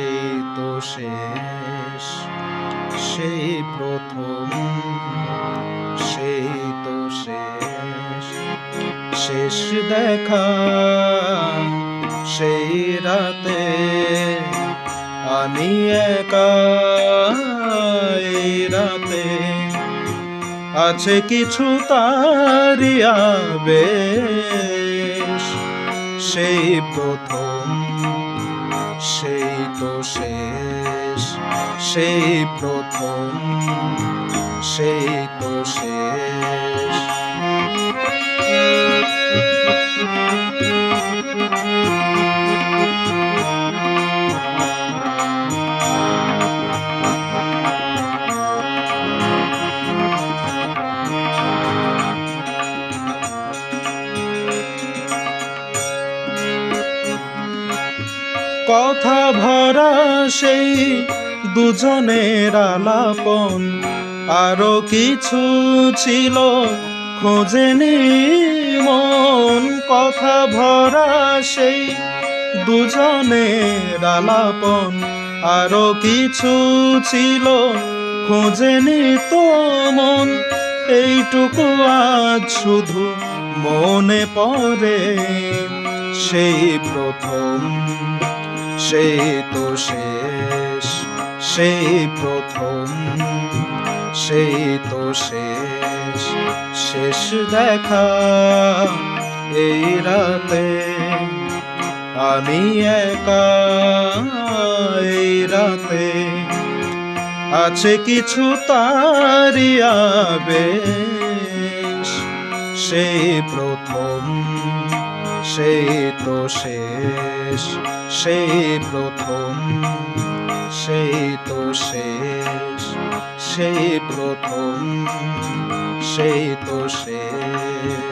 এই তো শেষ, সেই প্রথম, সেই তো শেষ। শেষ দেখা, সেই রাতে আমি একা রাতে। আছে কিছু তারিয়া বেশ সেই প্রথম। সেই তো শেষ সেই প্রথম সেই তো শেষ। কথা ভরা সেই দুজনের আলাপন। আরও কিছু ছিল খোঁজেনি মন। কথা ভরা সেই দুজনের আলাপন। আরও কিছু ছিল খোঁজেনি তো মন। এইটুকু আজ শুধু মনে পড়ে সেই প্রথম। সেই তো শেষ, সেই প্রথম, সেই তো শেষ। শেষ দেখা এই রাতে, আমি একা এই রাতে। আছে কিছু তারিয়া বেশ সেই প্রথম, সেই তো শেষ। সেই প্রথম সেই তো শেষ সে প্রথম সে তো শেষ।